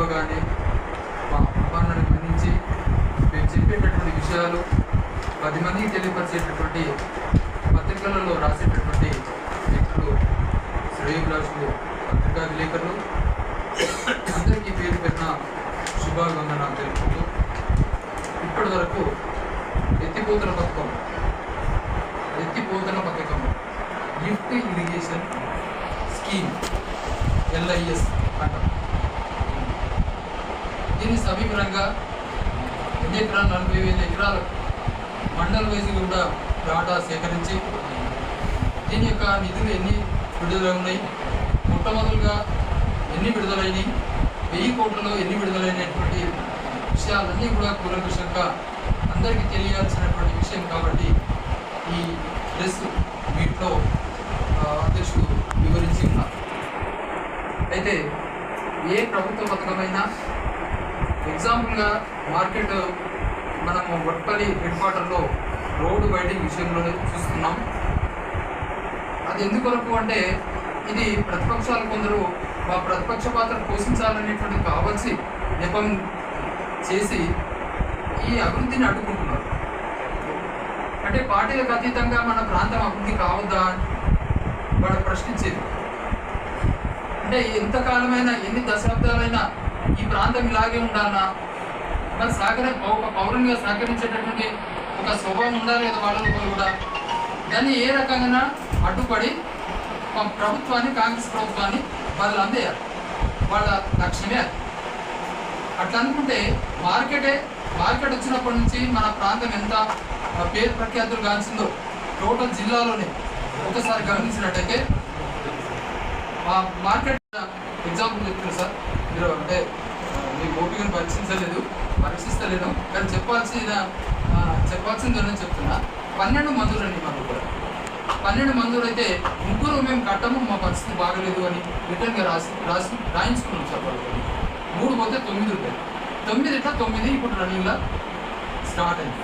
పిలువగానే మా ఆహ్వానాన్ని గురించి మేము చెప్పేటటువంటి విషయాలు పది మందికి తెలియపరిచేటటువంటి పత్రికలలో రాసేటటువంటి వ్యక్తులు శ్రేయభిలాషులు పత్రికా విలేకరులు అందరికీ పేరు పెట్టిన శుభాభివందనాలు తెలుపుతూ ఇప్పటి వరకు ఎత్తిపోతల పథకం ఎత్తిపోతల పథకం లిఫ్ట్ ఇరిగేషన్ స్కీమ్ ఎల్ఐఎస్ అంటారు దీన్ని సమీపంగా ఎన్ని ఎకరాలు నలభై వేల ఎకరాలు మండల వైజ్ కూడా డాటా సేకరించి దీని యొక్క నిధులు ఎన్ని విడుదల ఉన్నాయి? మొట్టమొదలుగా ఎన్ని విడుదలైనవి వెయ్యి కోట్లలో ఎన్ని విడుదలైనటువంటి విషయాలన్నీ కూడా కూలంకషంగా అందరికీ తెలియాల్సినటువంటి విషయం కాబట్టి ఈ ప్రెస్ మీట్లో అధ్యక్షుడు వివరించి ఉన్నారు. అయితే ఏ ప్రభుత్వ పథకమైనా ఎగ్జాంపుల్గా మార్కెట్ మనము వట్పల్లి హెడ్ క్వార్టర్లో రోడ్డు వైడింగ్ విషయంలో చూస్తున్నాం. అది ఎందుకొరకు అంటే ఇది ప్రతిపక్షాలు కొందరు మా ప్రతిపక్ష పాత్ర పోషించాలనేటువంటి కావాల్సి నెపం చేసి ఈ అభివృద్ధిని అడ్డుకుంటున్నారు. అంటే పార్టీలకు అతీతంగా మన ప్రాంతం అభివృద్ధి కావద్దా వాడు ప్రశ్నించేది. అంటే ఎంతకాలమైనా ఎన్ని దశాబ్దాలైనా ఈ ప్రాంతం ఇలాగే ఉండాలన్నా మరి సహకర ఒక పౌరునిగా సహకరించేటటువంటి ఒక స్వభావం ఉండాలి లేదా వాళ్ళ కూడా? దాన్ని ఏ రకంగా అడ్డుపడి ప్రభుత్వాన్ని కాంగ్రెస్ ప్రభుత్వాన్ని వాళ్ళు అందేయాలి వాళ్ళ లక్ష్యమే అట్లా అనుకుంటే మార్కెటే మార్కెట్ వచ్చినప్పటి నుంచి మన ప్రాంతం ఎంత పేరు ప్రఖ్యాతులు గాంచిందో టోటల్ జిల్లాలోనే ఒకసారి గమనించినట్టయితే మార్కెట్ ఎగ్జాంపుల్ చెప్తున్నారు సార్. ఇద్దరు అంటే మీ ఓపికను పరీక్షించలేదు పరీక్షిస్తలేను కానీ చెప్పాల్సిన ఆ, చెప్పాల్సింది నేను చెప్తున్నా. పన్నెండు మందులు అండి మాకు కూడా. పన్నెండు మందులు అయితే ముగ్గురు మేము కట్టము మా పరిస్థితి బాగలేదు అని రిటర్న్గా రాసి రాసి రాయించుకున్నాం చెప్పాలి మూడు పోతే తొమ్మిది ఉంటాయి తొమ్మిది ఇట్లా తొమ్మిది ఇప్పుడు రన్నింగ్లో స్టార్ట్ అయింది.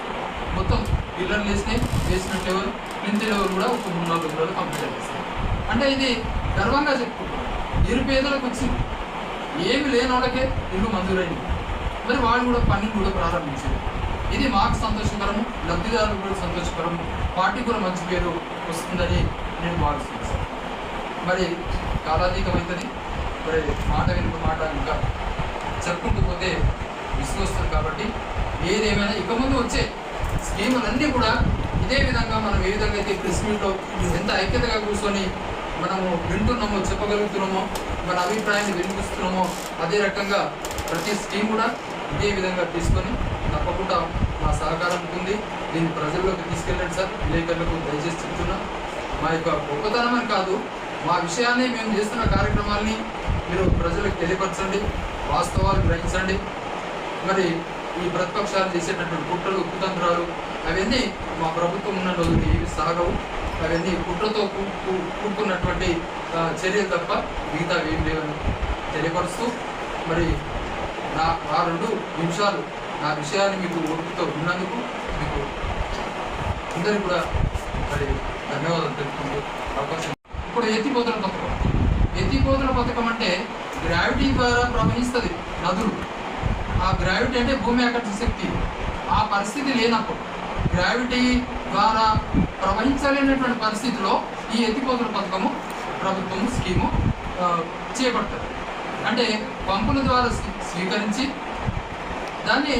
మొత్తం పిల్లలు వేసినాయి బేస్మెంట్ లెవెల్ ప్రింట్ లెవెల్ కూడా ఒక మూడు నాలుగు రోజులు కంప్లీట్ చేస్తాయి అంటే ఇది గర్వంగా చెప్పుకుంటాం నిరుపేదలకు వచ్చింది. ఏమి లేని వాళ్ళకే ఇల్లు మంజూరైంది. మరి వాళ్ళు కూడా పని కూడా ప్రారంభించారు. ఇది మాకు సంతోషకరము లబ్ధిదారులకు కూడా సంతోషకరము. పార్టీ కూడా మంచి పేరు వస్తుందని నేను భావిస్తున్నాను. మరి కాలాతీతం మరి మాట వెనుక మాట ఇంకా చెప్పుకుంటూ పోతే విసుగొస్తుంది కాబట్టి ఏదేమైనా ఇక ముందు వచ్చే స్కీములన్నీ కూడా ఇదే విధంగా మనం ఏ విధంగా అయితే ప్రెస్ మీట్లో ఎంత ఐక్యతగా కూర్చొని మనము వింటున్నామో చెప్పగలుగుతున్నామో మన అభిప్రాయాన్ని వినిపిస్తున్నామో అదే రకంగా ప్రతి స్కీమ్ కూడా ఇదే విధంగా తీసుకొని తప్పకుండా మా సహకారం ఉంటుంది. దీన్ని ప్రజల్లోకి తీసుకెళ్ళండి సార్. విలేకరులకు దయచేసి చెప్తున్నా మా యొక్క గొప్పతనం అని కాదు మా విషయాన్ని మేము చేస్తున్న కార్యక్రమాల్ని మీరు ప్రజలకు తెలియపరచండి వాస్తవాలు గ్రహించండి. మరి ఈ ప్రతిపక్షాలు చేసేటటువంటి కుట్రలు కుతంత్రాలు అవన్నీ మా ప్రభుత్వం ఉన్న రోజులు ఏవి సాగవు. అవన్నీ కుట్రతో కూడుకున్నటువంటి చర్యలు తప్ప మిగతా ఏం లేవని తెలియపరుస్తూ మరి నా ఆ రెండు నిమిషాలు నా విషయాన్ని మీకు ఓపికతో ఉన్నందుకు మీకు అందరికీ కూడా మరి ధన్యవాదాలు తెలుపుతుంది అవకాశం. ఇప్పుడు ఎత్తిపోతల పథకం. ఎత్తిపోతల పథకం అంటే గ్రావిటీ ద్వారా ప్రవహిస్తుంది నదులు. ఆ గ్రావిటీ అంటే భూమి ఆకర్షణ శక్తి. ఆ పరిస్థితి లేనప్పుడు గ్రావిటీ ద్వారా ప్రవహించలేనటువంటి పరిస్థితిలో ఈ ఎత్తిపోతల పథకము ప్రభుత్వం స్కీము చేపడుతుంది. అంటే పంపుల ద్వారా స్వీకరించి దాన్ని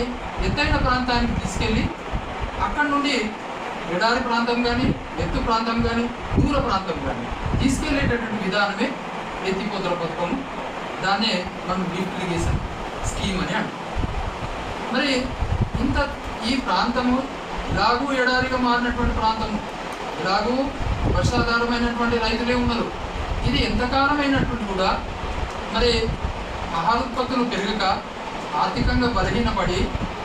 ఎత్తైన ప్రాంతానికి తీసుకెళ్ళి అక్కడ నుండి ఎడారి ప్రాంతం కానీ ఎత్తు ప్రాంతం కానీ దూర ప్రాంతం కానీ తీసుకెళ్ళేటటువంటి విధానమే ఎత్తిపోతల పథకము. దాన్నే మనం లిఫ్ట్ ఇరిగేషన్ స్కీమ్ అని అంటాం. మరి ఇంత ఈ ప్రాంతము రాగు ఎడారిగా మారినటువంటి ప్రాంతం. రాగు వర్షాధారమైనటువంటి రైతులే ఉన్నారు. ఇది ఎంతకాలమైనటువంటి కూడా మరి ఆహార ఉత్పత్తులు పెరగక ఆర్థికంగా బలహీనపడి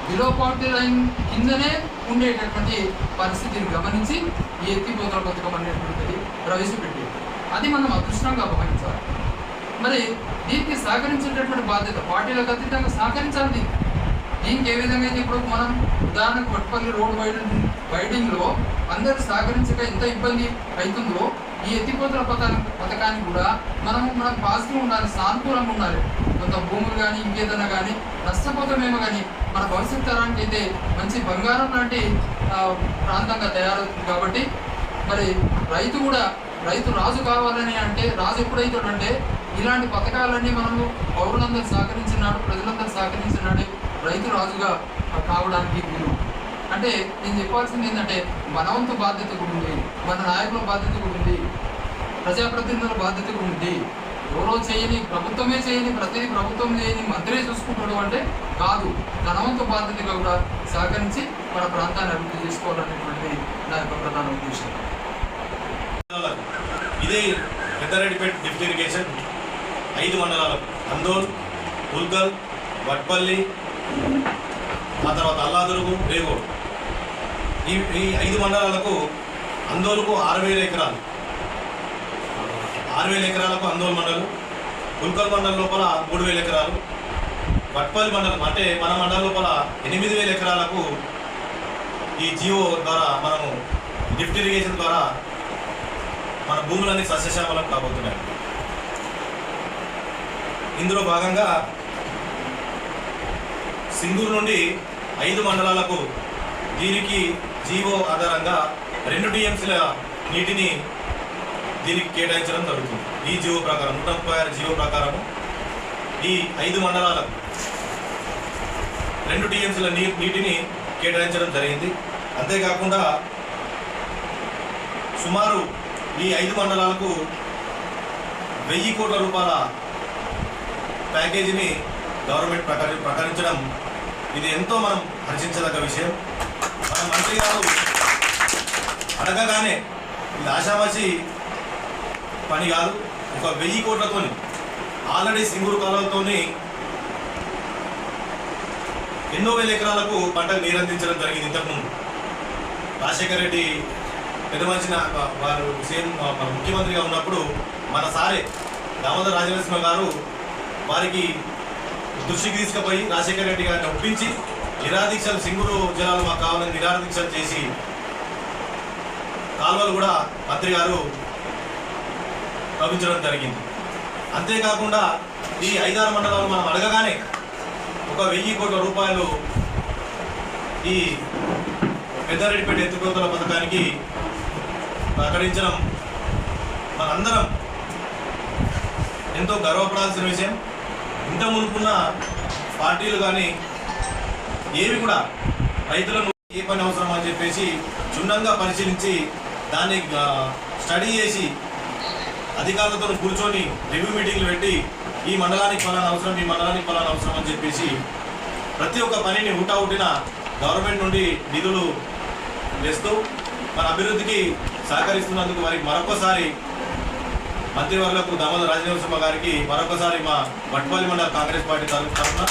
బిలో పావర్టీ లైన్ కిందనే ఉండేటటువంటి పరిస్థితిని గమనించి ఈ ఎత్తిపోతల పథకం అనేటువంటిది ప్రవేశపెట్టి అది మనం అదృష్టంగా భావించాలి మరి దీనికి సహకరించేటటువంటి బాధ్యత పార్టీలకు అతీతంగా సహకరించాలి దీనికి ఏ విధంగా అయితే ఇప్పుడు మనం ఉదాహరణకు వట్పల్లి రోడ్ వైడింగ్ వైడింగ్లో అందరూ అందరు సహకరించక ఎంత ఇబ్బంది అవుతుందో ఈ ఎత్తిపోతల పథకానికి పథకానికి కూడా మనము మనం పాజిటివ్ ఉండాలి సానుకూలంగా ఉండాలి. కొంత భూములు కానీ ఇంకేదైనా కానీ నష్టపోతామేమో కానీ మన భవిష్యత్ తరానికి అయితే మంచి బంగారం లాంటి ప్రాంతంగా తయారవుతుంది కాబట్టి మరి రైతు కూడా రైతు రాజు కావాలని అంటే రాజు ఎప్పుడైతాడంటే ఇలాంటి పథకాలన్నీ మనము పౌరులందరూ సహకరించినాడు ప్రజలందరూ సహకరించినాడే రైతు రాజుగా కావడానికి వీలు. అంటే నేను చెప్పాల్సింది ఏంటంటే మన వంతు బాధ్యత కూడా ఉంది మన నాయకుల బాధ్యత కూడా ఉంది ప్రజాప్రతినిధుల బాధ్యత కూడా ఉంది ఎవరో చేయని ప్రభుత్వమే చేయని ప్రతిదీ ప్రభుత్వం చేయని మంత్రే చూసుకుంటాడు అంటే కాదు. ధనవంతు బాధ్యతగా కూడా సహకరించి మన ప్రాంతాన్ని అభివృద్ధి చేసుకోవాలనేటువంటిది నా యొక్క ప్రధాన ఉద్దేశం. ఇదే పెద్దారెడ్డిపేట లిఫ్ట్ ఇరిగేషన్ ఐదు మండలాలకు. అందోల్ ఉల్గల్ వట్పల్లి ఆ తర్వాత అల్లాదురుగు రేగోడు. ఈ ఈ ఐదు మండలాలకు అందోలుకు ఆరు వేల ఎకరాలు. ఆరు వేల ఎకరాలకు అందోల్ మండలం గుల్కల్ మండలం లోపల మూడు వేల ఎకరాలు వట్పల్లి మండలం అంటే మన మండలం లోపల ఎనిమిది వేల ఎకరాలకు ఈ జియో ద్వారా మనము లిఫ్ట్ ఇరిగేషన్ ద్వారా మన భూములన్నీ సస్యశ్యామలం కాబోతున్నాయి. ఇందులో భాగంగా సింగూరు నుండి ఐదు మండలాలకు దీనికి జీవో ఆధారంగా రెండు టీఎంసీల నీటిని దీనికి కేటాయించడం జరుగుతుంది. ఈ జీవో ప్రకారం నూట ముప్పై ఆరు జీవో ప్రకారం ఈ ఐదు మండలాలకు రెండు టీఎంసీల నీ నీటిని కేటాయించడం జరిగింది. అంతేకాకుండా సుమారు ఈ ఐదు మండలాలకు వెయ్యి కోట్ల రూపాయల ప్యాకేజీని గవర్నమెంట్ ప్రకటి ప్రకటించడం ఇది ఎంతో మనం హర్షించదగ్గ విషయం. మన మంత్రి గారు అడగగానే ఇది ఆశామాసి పని కాదు ఒక వెయ్యి కోట్లతోని ఆల్రెడీ సింగూరు కాలువలతోని ఎన్నో వేల ఎకరాలకు పంటకు నీరందించడం జరిగింది ఇంతకుముందు. రాజశేఖర రెడ్డి పెద్ద వారు సీఎం ముఖ్యమంత్రిగా ఉన్నప్పుడు మన సారే దామోదర రాజనరసింహ గారు వారికి దృష్టికి తీసుకుపోయి రాజశేఖర రెడ్డి గారిని ఒప్పించి నిరాదీక్షలు సింగూరు జలాలు మాకు కావాలని నిరాదీక్షలు చేసి కాలువలు కూడా మంత్రి గారు తవ్వించడం జరిగింది. అంతేకాకుండా ఈ ఐదారు మండలాలు మనం అడగగానే ఒక వెయ్యి కోట్ల రూపాయలు ఈ పెద్దారెడ్డిపేట ఎత్తిపోతల పథకానికి ప్రకటించడం మనందరం ఎంతో గర్వపడాల్సిన విషయం. ఇంత మునుకున్న పార్టీలు కానీ ఏవి కూడా రైతులను ఏ పని అవసరం అని చెప్పేసి క్షుణ్ణంగా పరిశీలించి దాన్ని స్టడీ చేసి అధికారులతో కూర్చొని రివ్యూ మీటింగ్లు పెట్టి ఈ మండలానికి ఫలానా అవసరం ఈ మండలానికి ఫలానా అవసరం అని చెప్పేసి ప్రతి ఒక్క పనిని ఊటా గవర్నమెంట్ నుండి నిధులు వేస్తూ మన అభివృద్ధికి సహకరిస్తున్నందుకు వారికి మరొకసారి మంత్రివర్లకు దామోదర రాజనరసింహ గారికి మరొకసారి మా వట్పల్లి మండల కాంగ్రెస్ పార్టీ తరఫు తరఫున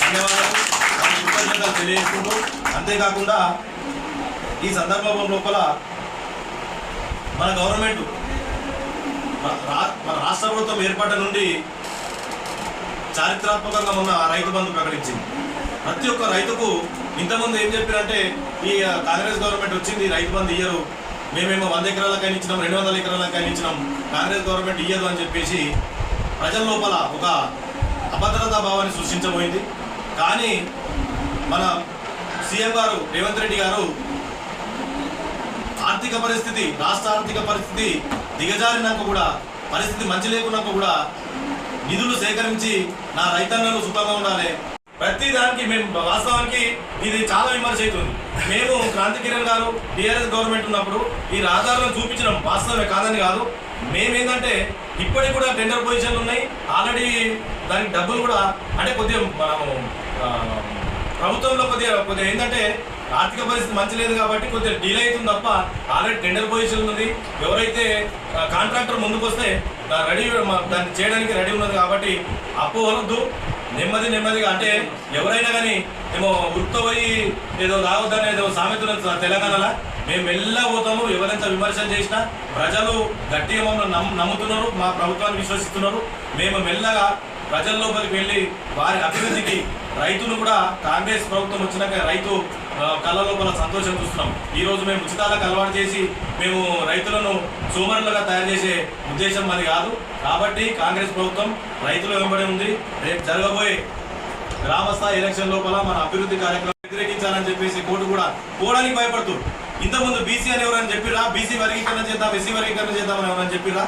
ధన్యవాదాలు. తెలియజేసుకుంటూ అంతేకాకుండా ఈ సందర్భం లోపల మన గవర్నమెంట్ మన రా- మన రాష్ట్ర ప్రభుత్వం ఏర్పడ్డ నుండి చారిత్రాత్మకంగా ఉన్న రైతు బంధు ప్రకటించింది. ప్రతి ఒక్క రైతుకు ఇంతకుముందు ఏం చెప్పారంటే ఈ కాంగ్రెస్ గవర్నమెంట్ వచ్చింది రైతు బంధు ఇయ్యరు. మేమేమో వంద ఎకరాలకైనా ఇచ్చినాం రెండు వందల ఎకరాలకైనా ఇచ్చినాం. కాంగ్రెస్ గవర్నమెంట్ ఇయ్యదు అని చెప్పేసి ప్రజల లోపల ఒక అభద్రతా భావాన్ని సృష్టించబోయింది. కానీ మన సీఎం గారు రేవంత్ రెడ్డి గారు ఆర్థిక పరిస్థితి రాష్ట్ర ఆర్థిక పరిస్థితి దిగజారినాక కూడా పరిస్థితి మంచి లేకున్నాక కూడా నిధులు సేకరించి నా రైతన్నలు సుఖంగా ఉండాలి ప్రతి దానికి మేము వాస్తవానికి ఇది చాలా విమర్శ అవుతుంది. మేము క్రాంతి కిరణ్ గారు టీఆర్ఎస్ గవర్నమెంట్ ఉన్నప్పుడు ఈ రహదారులను చూపించడం వాస్తవమే కాదని కాదు. మేమేంటంటే ఇప్పటికి కూడా టెండర్ పొజిషన్లు ఉన్నాయి. ఆల్రెడీ దానికి డబ్బులు కూడా అంటే కొద్దిగా మనము ప్రభుత్వంలో కొద్దిగా కొద్దిగా ఏంటంటే ఆర్థిక పరిస్థితి మంచి లేదు కాబట్టి కొద్దిగా డీల్ అవుతుంది తప్ప ఆల్రెడీ టెండర్ పొజిషన్ ఉంది ఎవరైతే కాంట్రాక్టర్ ముందుకు వస్తే రెడీ దాన్ని చేయడానికి రెడీ ఉన్నది కాబట్టి అప్పు వలద్దు నెమ్మది నెమ్మదిగా అంటే ఎవరైనా కానీ ఏమో గుర్తుపోయి పోయి ఏదో తాగొద్దని ఏదో సామెతలు తెలంగాణలో. మేము మెల్ల పోతాము ఎవరెంత విమర్శలు చేసినా ప్రజలు గట్టిగా మమ్మల్ని నమ్ముతున్నారు మా ప్రభుత్వాన్ని విశ్వసిస్తున్నారు. మేము మెల్లగా ప్రజల లోపలికి వెళ్ళి వారి అభివృద్ధికి రైతులు కూడా కాంగ్రెస్ ప్రభుత్వం వచ్చినాక రైతు కళ్ళ లోపల సంతోషం చూస్తున్నాం. ఈ రోజు మేము ఉచితాలకు అలవాటు చేసి మేము రైతులను సోమరులుగా తయారు చేసే ఉద్దేశం అది కాదు. కాబట్టి కాంగ్రెస్ ప్రభుత్వం రైతులు వెంబడి ఉంది. రేపు జరగబోయే గ్రామస్థాయి ఎలక్షన్ లోపల మన అభివృద్ధి కార్యక్రమం వ్యతిరేకించాలని చెప్పేసి కోర్టు కూడా పోవడానికి భయపడుతూ ఇంతకుముందు బీసీ అని ఎవరైనా చెప్పిరా బీసీ వర్గీకరణ చేద్దాం ఎస్సీ వర్గీకరణ చేద్దామని ఎవరైనా చెప్పిరా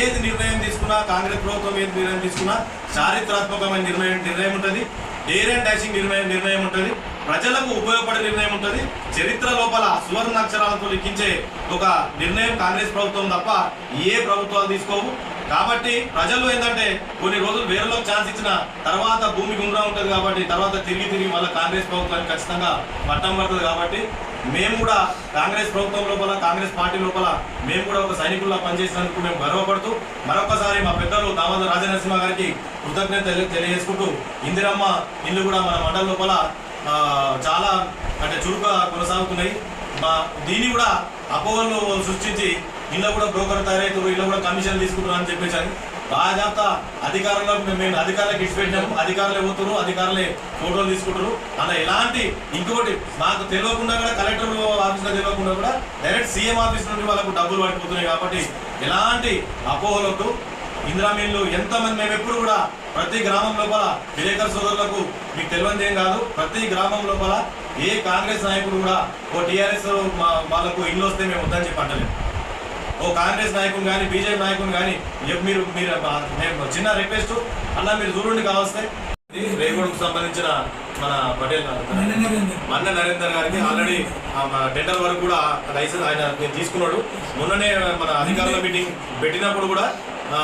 ఏది నిర్ణయం తీసుకున్నా కాంగ్రెస్ ప్రభుత్వం ఏది నిర్ణయం తీసుకున్నా చారిత్రాత్మకమైన నిర్ణయం నిర్ణయం ఉంటుంది. డేర్ అండ్ డాషింగ్ నిర్ణయం నిర్ణయం ఉంటుంది. ప్రజలకు ఉపయోగపడే నిర్ణయం ఉంటుంది. చరిత్ర లోపల సువర్ణ అక్షరాలతో లిఖించే ఒక నిర్ణయం కాంగ్రెస్ ప్రభుత్వం తప్ప ఏ ప్రభుత్వాలు తీసుకోవు. కాబట్టి ప్రజలు ఏంటంటే కొన్ని రోజులు వేరేలోకి ఛాన్స్ ఇచ్చిన తర్వాత భూమి గుండ్రా ఉంటుంది కాబట్టి తర్వాత తిరిగి తిరిగి మళ్ళీ కాంగ్రెస్ ప్రభుత్వానికి ఖచ్చితంగా పట్టం పడుతుంది కాబట్టి మేము కూడా కాంగ్రెస్ ప్రభుత్వం లోపల కాంగ్రెస్ పార్టీ లోపల మేము కూడా ఒక సైనికుల్లా పనిచేసినందుకు మేము గర్వపడుతూ మరొకసారి మా పెద్దలు దామోదర రాజనరసింహ గారికి కృతజ్ఞత తెలియజేసుకుంటూ ఇందిరమ్మ ఇల్లు కూడా మన మండలం లోపల చాలా అంటే చురుగ్గా కొనసాగుతున్నాయి. మా దీన్ని కూడా అపోహలు సృష్టించి ఇళ్ళ కూడా బ్రోకర్ తయారవుతారు ఇళ్ళ కూడా కమిషన్ తీసుకుంటారు అని చెప్పేసి అని అధికారంలో అధికారులకు మేము- అధికారులకు ఇచ్చి పెట్టినాము. అధికారులు పోతున్నారు అధికారులే ఫోటోలు తీసుకుంటారు అలా ఎలాంటి ఇంకోటి మాకు తెలియకుండా కూడా కలెక్టర్ ఆఫీస్లో తెలియకుండా కూడా డైరెక్ట్ సీఎం ఆఫీస్ నుండి వాళ్ళకు డబ్బులు పడిపోతున్నాయి కాబట్టి ఎలాంటి అపోహలకు ఇందిరామీన్లు ఎంతమంది మేము ఎప్పుడు కూడా ప్రతి గ్రామం లోపల విలేకరు సోదరులకు మీకు తెలియదు ఏం కాదు. ప్రతి గ్రామం లోపల ఏ కాంగ్రెస్ నాయకుడు కూడా ఓ టీఆర్ఎస్ వాళ్ళకు ఇల్లు వస్తే మేము వద్దని చెప్పి ఓ కాంగ్రెస్ నాయకుని కానీ బీజేపీ నాయకుని కానీ ఎప్ మీరు మీరు నేను చిన్న రిక్వెస్ట్ అలా మీరు దూరుండి కావస్తే. రేగూడకు సంబంధించిన మన పటేల్ గారు. మన్న నరేందర్ గారికి ఆల్రెడీ టెండర్ వరకు కూడా లైసెన్స్ ఆయన తీసుకున్నాడు. మొన్ననే మన అధికారుల మీటింగ్ పెట్టినప్పుడు కూడా ఆ,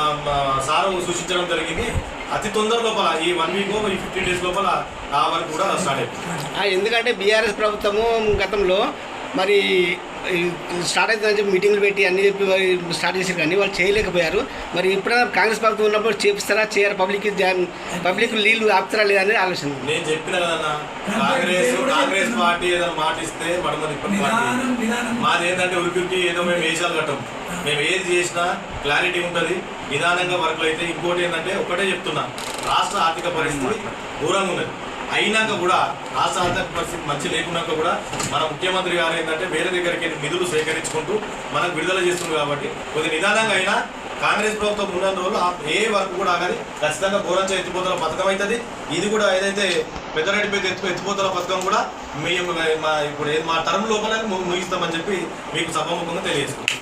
సారు సూచించడం జరిగింది. అతి తొందర లోపల ఈ వన్ వీక్ ఈ ఫిఫ్టీన్ డేస్ లోపల ఆ వరకు కూడా స్టార్ట్ అయింది. ఎందుకంటే బీఆర్ఎస్ ప్రభుత్వము గతంలో మరి స్టార్ట్ అవుతుందని చెప్పి మీటింగ్లు పెట్టి అన్ని చెప్పి స్టార్ట్ చేశారు కానీ వాళ్ళు చేయలేకపోయారు. మరి ఇప్పుడు కాంగ్రెస్ ప్రభుత్వం ఉన్నప్పుడు చేపిస్తారా చేయరు? పబ్లిక్ పబ్లిక్ నీళ్ళు ఆపుతారా లేదా అనేది ఆలోచన. నేను చెప్పిన కాంగ్రెస్ కాంగ్రెస్ పార్టీ ఏదైనా మాట ఇస్తే మాది ఏంటంటే ఏదో మేము వేషాలు కట్టం. మేము ఏది చేసినా క్లారిటీ ఉంటుంది. నిదానంగా వర్క్లు అయితే ఇంకోటి ఏంటంటే ఒకటే చెప్తున్నా రాష్ట్ర ఆర్థిక పరిస్థితి ఘోరంగా ఉన్నది. అయినాక కూడా రాష్ట్ర పరిస్థితి మంచి లేకున్నాక కూడా మన ముఖ్యమంత్రి గారు ఏంటంటే వేరే దగ్గరికి వెళ్ళి నిధులు సేకరించుకుంటూ మనకు విడుదల చేస్తుంది కాబట్టి కొద్ది నిదానంగా అయినా కాంగ్రెస్ ప్రభుత్వం ఉన్న రోజులు ఏ వర్క్ కూడా ఆగది. ఖచ్చితంగా గోరంచ ఎత్తిపోతల పథకం అవుతుంది ఇది కూడా ఏదైతే పెద్దరెడ్డిపేట ఎత్తు ఎత్తిపోతల పథకం కూడా మేము మా ఇప్పుడు మా టర్మ్ లోపల ముగిస్తామని చెప్పి మీకు సభాముఖంగా తెలియజేస్తున్నాం